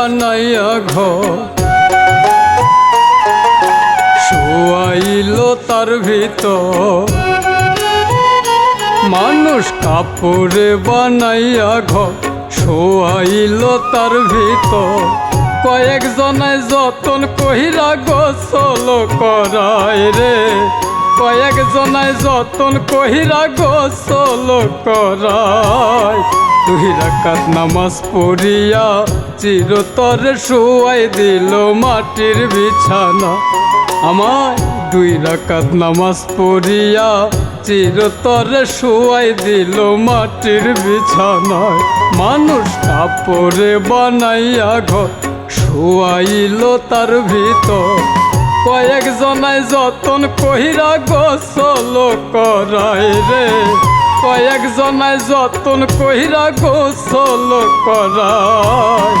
বানাইয়া ঘর। শোয়াইল তার ভিতর। মানুষ কাপড়ে বানাইয়া ঘর। শোয়াইল তার ভিতর। কয়েকজনায় যতন কহিরা গোসল করায় রে। কয়েকজনায় যতন কহিরা গোসল করায়। তুই রাকাত নামাজ পড়িয়া চিরতর শোয়াই দিল মাটির বিছানা। আমায় দুই রাকাত নামাজ পড়িয়া চিরতরে শোয়াই দিল মাটির বিছানায়। মানুষ কাপড়ে বানাইয়া ঘর শোয়াইল তার ভিতর। কয়েকজনায় যতন কহিরা গোসল করায় রে। কয়েকজনায় যতন কহিরা গোসল করায়।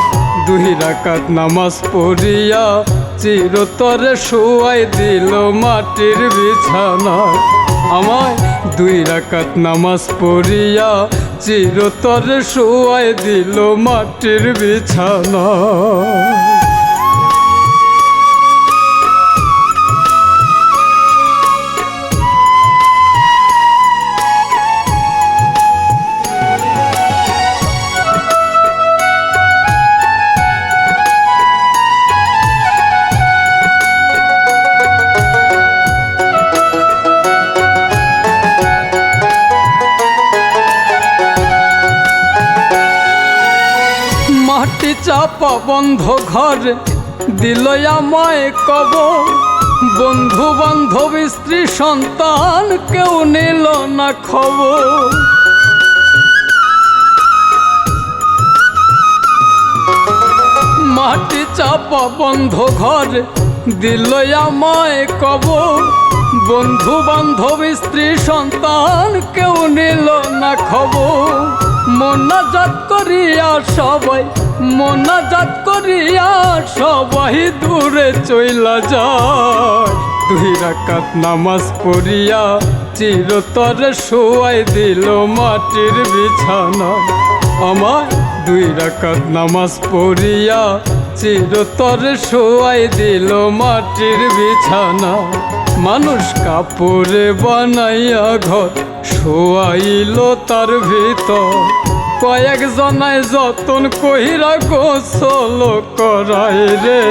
দুই রাকাত নামাজ পড়িয়া চিরতরে শোয়াই দিল মাটির বিছানায় আমায় দুই রাকাত নামাজ পড়িয়া চিরতরে শোয়াই দিল মাটির বিছানায় চাপা বন্ধ ঘর দিল আমায় কব বন্ধু বান্ধব স্ত্রী, সন্তান, কেউ নিল না খবর। মাটি চাপা বন্ধ ঘর দিল আমায় কব বন্ধু বান্ধব স্ত্রী, সন্তান, কেউ নিল না খবর। মোনাজাত করিয়া সবাই, মোনাজাত করিয়া সবাই দূরে চইলা যায়। দুই রাকাত নামাজ পড়িয়া চিরতরে শোয়াই দিল মাটির বিছানা। আমার দুই রাকাত নামাজ পড়িয়া চিরতরে শোয়াই দিল মাটির বিছানা। মানুষ কাপড়ে বানাইয়া ঘর শোয়াইল তার ভিতর। কয়েক জনায় যতন কহিরা গোসল করায় রে।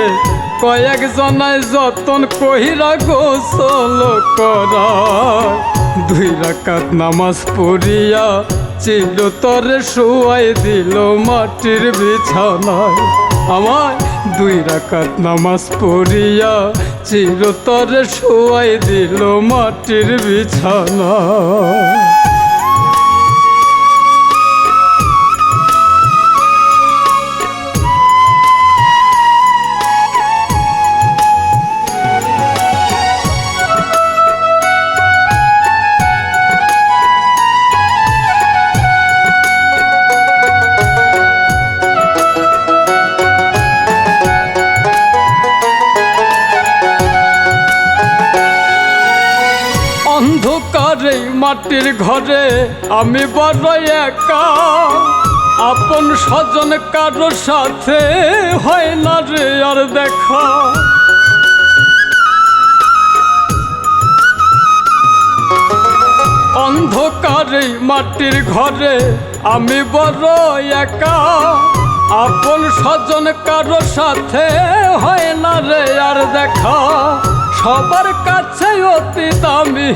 কয়েক জনায় যতন কহিরা গোসল করায় দুই রাকাত নামাজ পড়িয়া চিরতরে শোয়াই দিল মাটির বিছানায়। আমার দুই রাকাত নামাজ পড়িয়া চিরতরে শোয়াই দিল মাটির বিছানায় মাটির ঘরে আমি বড় একা। আপন স্বজন কারোর সাথে হয় না রে আর দেখা। অন্ধকারে মাটির ঘরে আমি বড় একা। আপন স্বজন কারোর সাথে হয় না রে আর দেখা। সবার কাছে অতীত আমি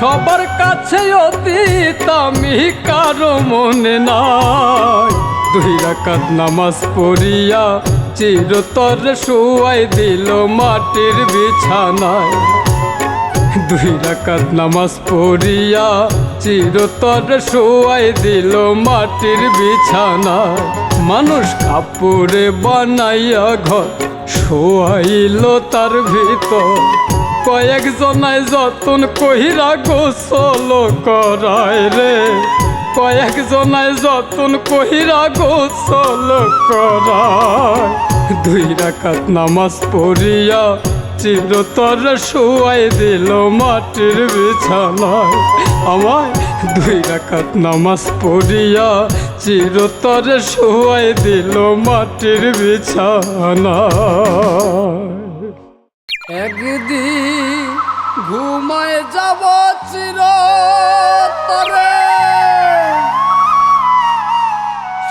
সবার কাছে অতীত আমি কারও মনে নাই। দুই রাকাত নামাজ পড়িয়া চিরতর শুয়াই দিল মাটির বিছানায়। দুই রাকাত নামাজ পড়িয়া চিরতর শোয়াই দিল মাটির বিছানায়। মানুষ কাপড়ে বানাইয়া ঘর শোয়াইল তার ভিতর। কয়েক জনায় যতন কহিরা গোসল করায় রে। কয়েক জনায় যতন কহিরা গোসল করায়। দুই রাকাত নামাজ পড়িয়া চিরতর শোয়াই দিল মাটির বিছানায়। আমায় দুই রাকাত নামাজ পড়িয়া চিরতরে শোয়াই দিল মাটির বিছানা একদিন ঘুমায় যাব চিরতরে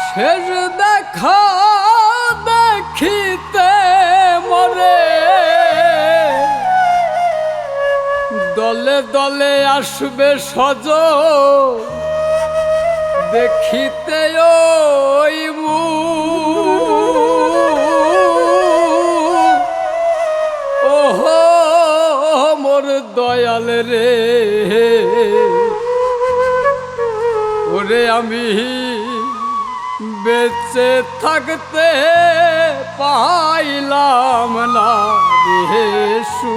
শেষ দেখা দেখিতে মরে দলে দলে আসবে সজ দেখিতে ওই মুখ। মোর দয়াল রে। ওরে আমি বেঁচে থাকতে পাইলাম না রে সু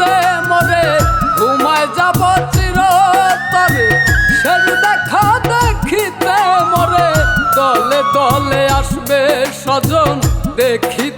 দেখিতে মরে ঘুমায় যাব চিরতরে। শের দেখা দেখিতে মরে দলে দলে আসবে স্বজন দেখিতে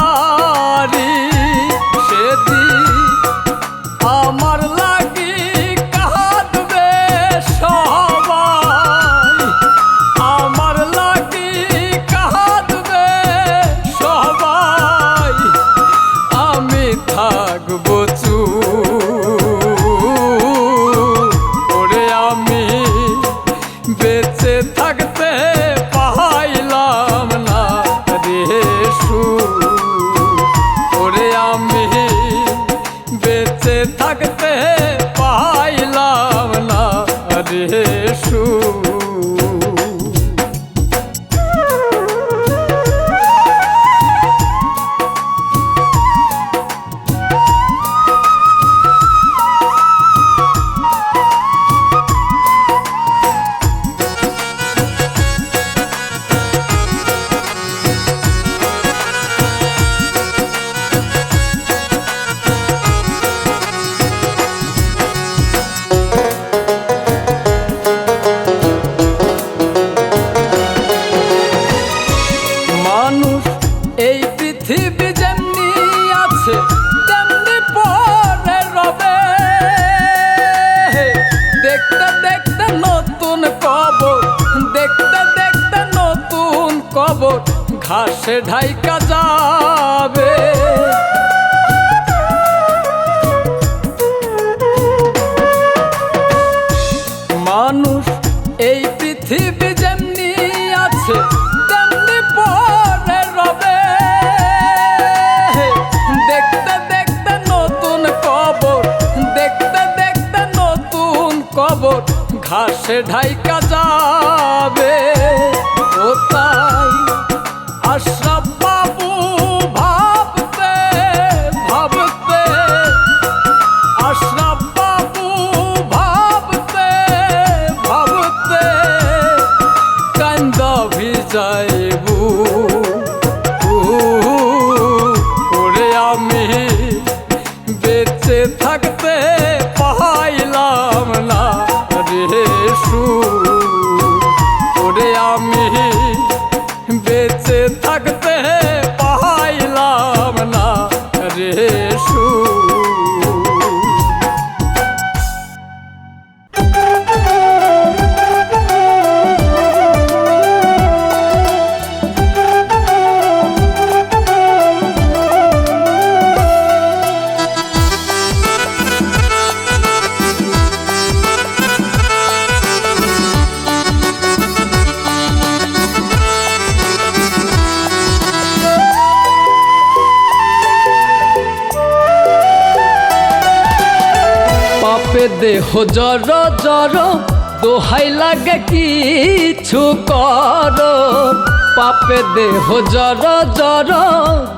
মানুষ, এই পৃথিবী যেমনি আছে, তেমনি পরে রবে। দেখতে দেখতে নতুন কবর, দেখতে দেখতে নতুন কবর, ঘাসে ঢাইকা যাবে। সে ঢাইকা যাবে ও তাই দেহ জর জর দোহাই লাগে কিছু কর। পাপে দেহ জর জর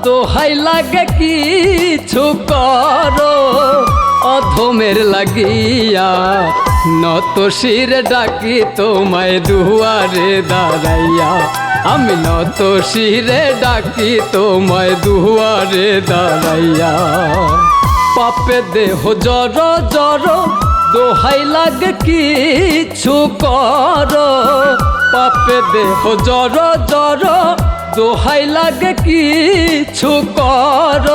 দোহাই লাগে কিছু কর। অধমের লাগিয়া নত শিরে ডাকি তোমায় দুয়ারে দাঁড়াইয়া। আমি নত শিরে ডাকি তোমায় দুয়ারে দাঁড়াইয়া। পাপে দেহ জর জর দোহাই লাগে কিছু কর। পাপে দেহ জর জর দোহাই লাগে কিছু কর।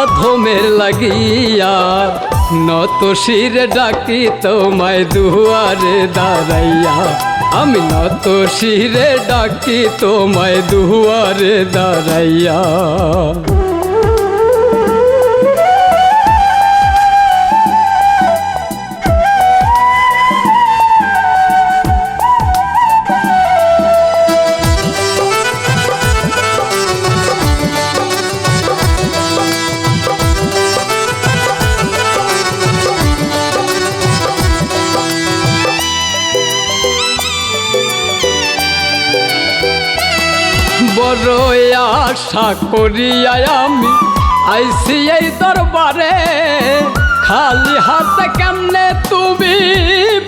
অধমের লাগিয়া নত শিরে ডাকি তোমায় দুয়ারে দাঁড়াইয়া। আমি নত শিরে ডাকি তোমায় দুয়ারে দাঁড়াইয়া। বড় আশা করিয়া আমি আইসি এই দরবারে। খালি হাতে কেমনে তুমি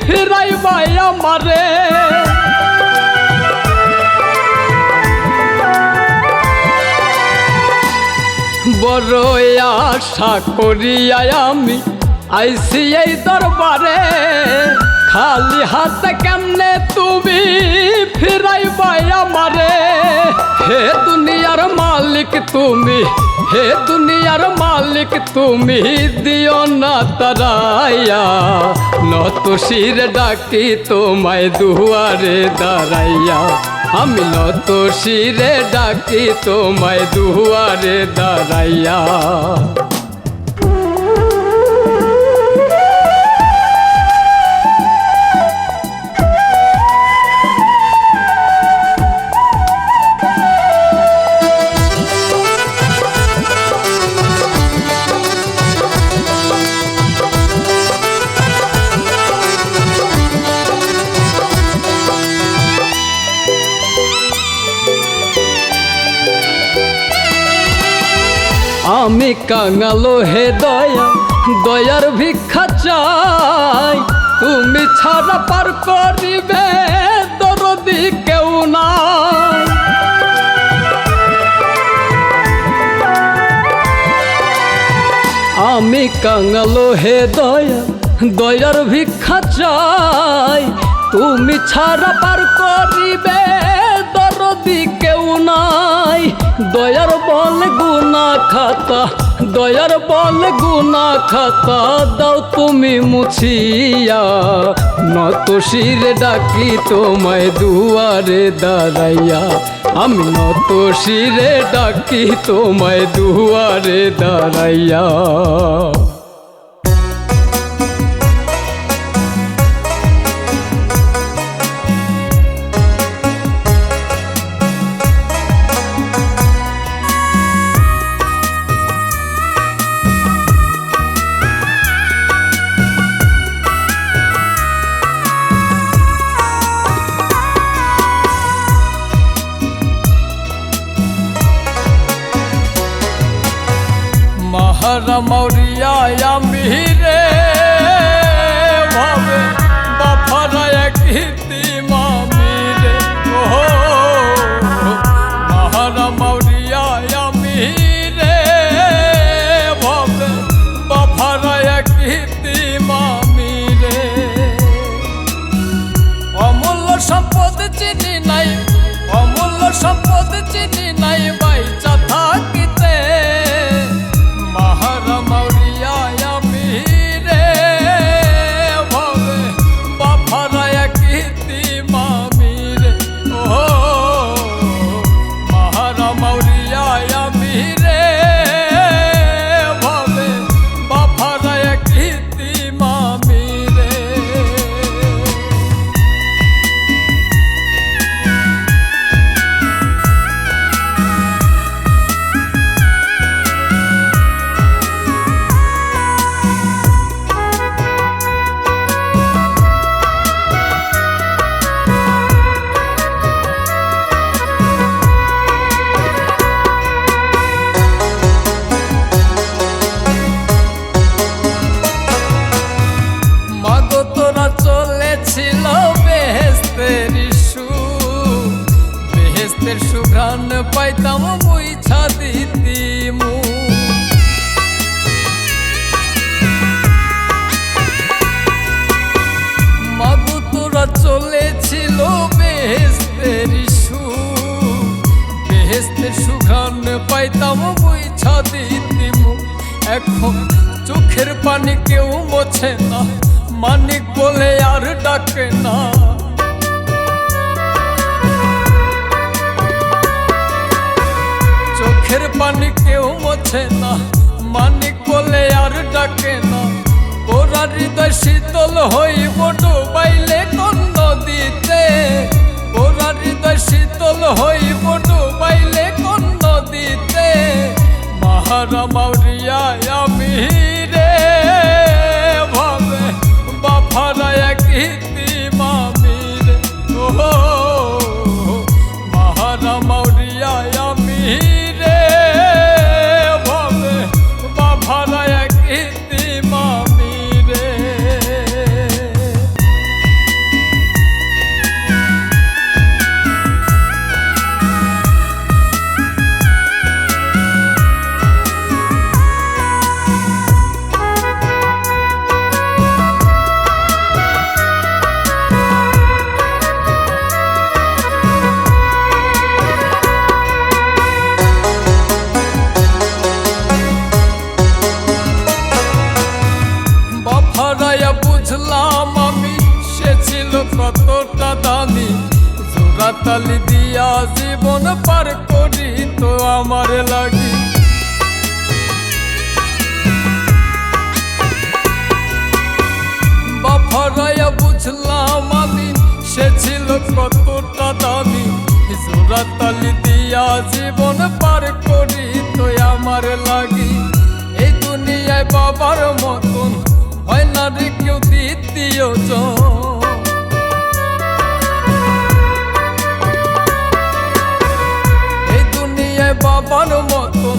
ফিরাইবাই আমারে? বড় আশা করিয়া আমি আইসি এই দরবারে। খালি হাতে কেমনে তুমি ফিরাইবাই আমারে? হে দুনিয়ার মালিক তুমি, হে দুনিয়ার মালিক তুমি, দিও না তারাইয়া। নত শির ডাকি তোমায় দুয়ারে দাঁড়াইয়া। আমি নত শিরে ডাকি তোমায় দুয়ারে দাঁড়াইয়া। কাঙালো হে দয়া, দয়ার ভিক্ষা চাই। তুমি ছাড়া পার করিবে, দরদি কেউ নাই। আমি কাঙালো হে দয়া, দয়ার ভিক্ষা চাই। তুমি ছাড়া পার করিবে, দরদি কেউ নাই। দয়ার বল গুনা খাতা দয়ার বল গুনা খাতা, দাও তুমি মুছিয়া। নত শিরে ডাকি তোমায় দুয়ারে দাঁড়াইয়া। আমি নত শিরে ডাকি তোমায় দুয়ারে দাঁড়াইয়া। মহারা মৌরিয়া আমি রে ভাবে বাফারা কীর্তি মামি রে ও মহারা মৌরিয়া আমি রে ভাবে বাফারা কীর্তি মামি রে অমূল্য সম্পদ চিনি নাই, অমূল্য সম্পদ চিনি মোছে না, মানিক বলে আর ডাকে না। চোখের পানি কেউ মোছে না, মানিক বলে আর ডাকে না। ওরা হৃদয় শীতল হইব ডুবাইলে কোন নদীতে ওরা হৃদয় শীতল হইব ডুবাইলে কোন নদীতে মহারা মাউরিয়া আমি পার করি তো আমার লাগি। এই দুনিয়ায় বাবার মতন হয় না রে কেউ দ্বিতীয় জন এই দুনিয়ায় বাবার মতন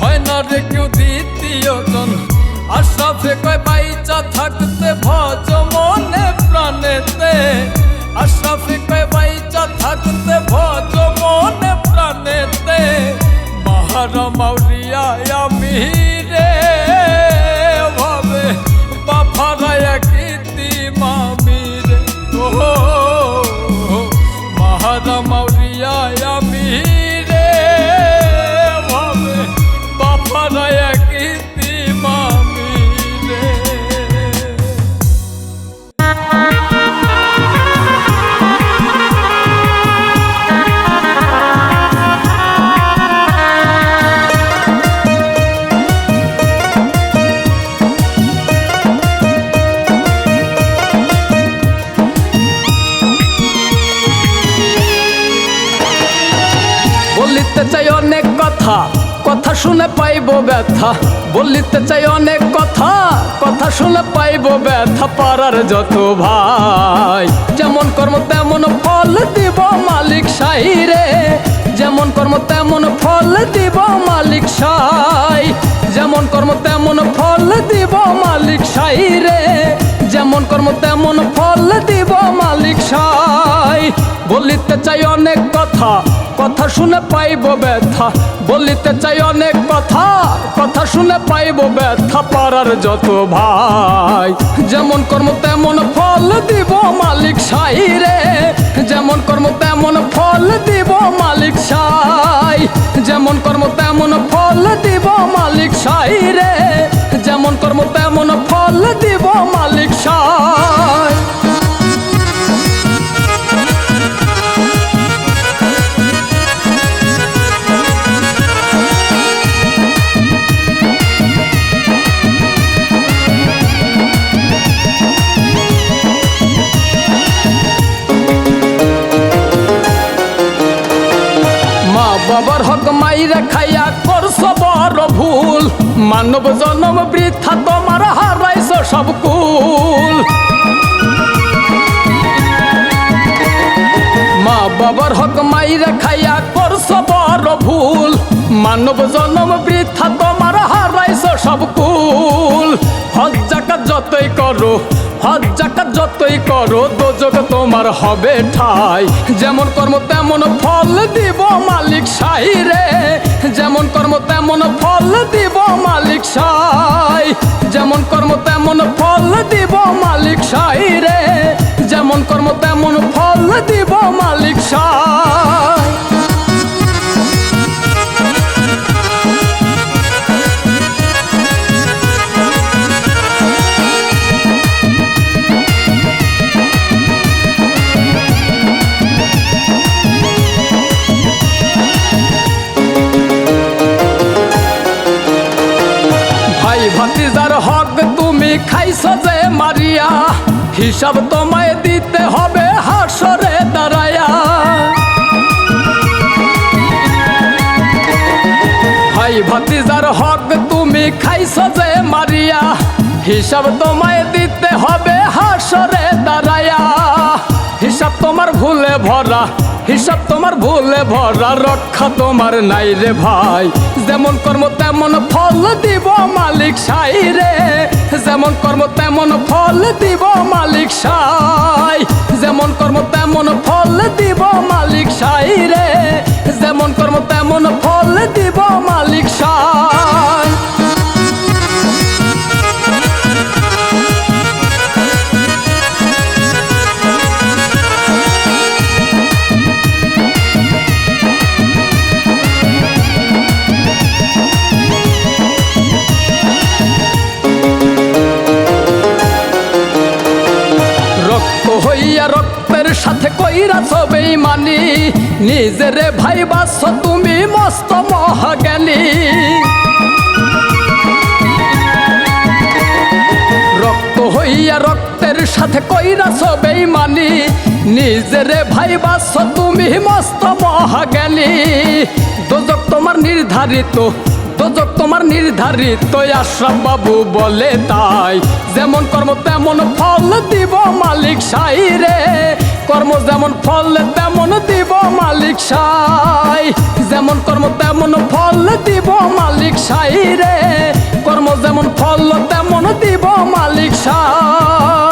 হয় না রে কেউ দ্বিতীয় জন আশরাফে কয় বাইচা থাকতে ভজ মনে প্রাণেতে। আশরাফে কয় বাইচা থাকতে ভজ মনে প্রাণেতে। মহারা মাউরিয়া আমি রে ভাবে বাফারায়া পারার যত ভাই। যেমন কর্ম তেমন ফল দিব মালিক সাহিরে যেমন কর্ম তেমন ফল দিব মালিক সাই। যেমন কর্ম তেমন ফল দিব মালিক সাই রে যেমন কর্ম তেমন ফল দিব মালিক সাই। বলিতে চাই অনেক কথা কথা শুনে পাইব ব্যথা। বলিতে চাই অনেক কথা কথা শুনে পাইব ব্যথা পারার যত ভাই। যেমন কর্ম তেমন ফল দিব মালিক সাই রে। যেমন কর্ম তেমন ফল দিব মালিক সাই। যেমন কর্ম তেমন ফল দিব মালিক সাই রে। যেমন কর্ম তেমন ফল দিব মালিক মা বাবার হক মাইরে খাইয়া বড় ভুল। মানব জনম বৃথা, তোমার হারাইছ সব কুল। মা বাবার হক মাইরে খাইয়া করছ বড় ভুল। মানব জনম বৃথা, তোমার হারাইছ সব কুল। হজ জাকাত যতই করো হজ যতই করো দোজক তোমার হবে ঠাই। যেমন কর্ম তেমন ফল দিব মালিক সাই রে যেমন কর্ম তেমন ফল দিব মালিক সাই। যেমন কর্ম তেমন ফল দিব মালিক সাই রে যেমন কর্ম তেমন ফল দিব মালিক সাই। ভাতিজার হক তুমি খাইছ যে মারিয়া। হিসাব তোমায় দিতে হবে হাসরে দাঁড়ায়া ভাই ভাতিজার হক তুমি খাইছ যে মারিয়া। হিসাব তোমায় দিতে তোমার ভুলে ভরা, হিসাব তোমার ভুলে ভরা, রক্ষা তোমার নাই রে ভাই। যেমন কর্ম তেমন ফল দিব মালিক সাই রে। যেমন কর্ম তেমন ফল দিব মালিক সাই। যেমন কর্ম তেমন ফল দিব মালিক সাই রে। যেমন কর্ম তেমন ফল দিব মালিক সাই। হইয়া রক্তের সাথে কইরা ছবেই মানি। নিজেরে ভাই বাস তুমি মস্ত মহাজ্ঞানী। রক্ত হইয়া রক্তের সাথে কইরা ছবেই মানি। নিজেরে ভাই বাস তুমি মস্ত মহাজ্ঞানী। দোজক তোমার নির্ধারিত দোজক তোমার নির্ধারিত আশ্রাম বাবু বলে তাই। যেমন কর্ম তেমন ফল দিব মালিক সাই রে। কর্ম যেমন ফল, তেমন দিব মালিক সাই। যেমন কর্ম তেমন ফল দিব মালিক সাই রে। কর্ম যেমন ফল, তেমন দিব মালিক সাই।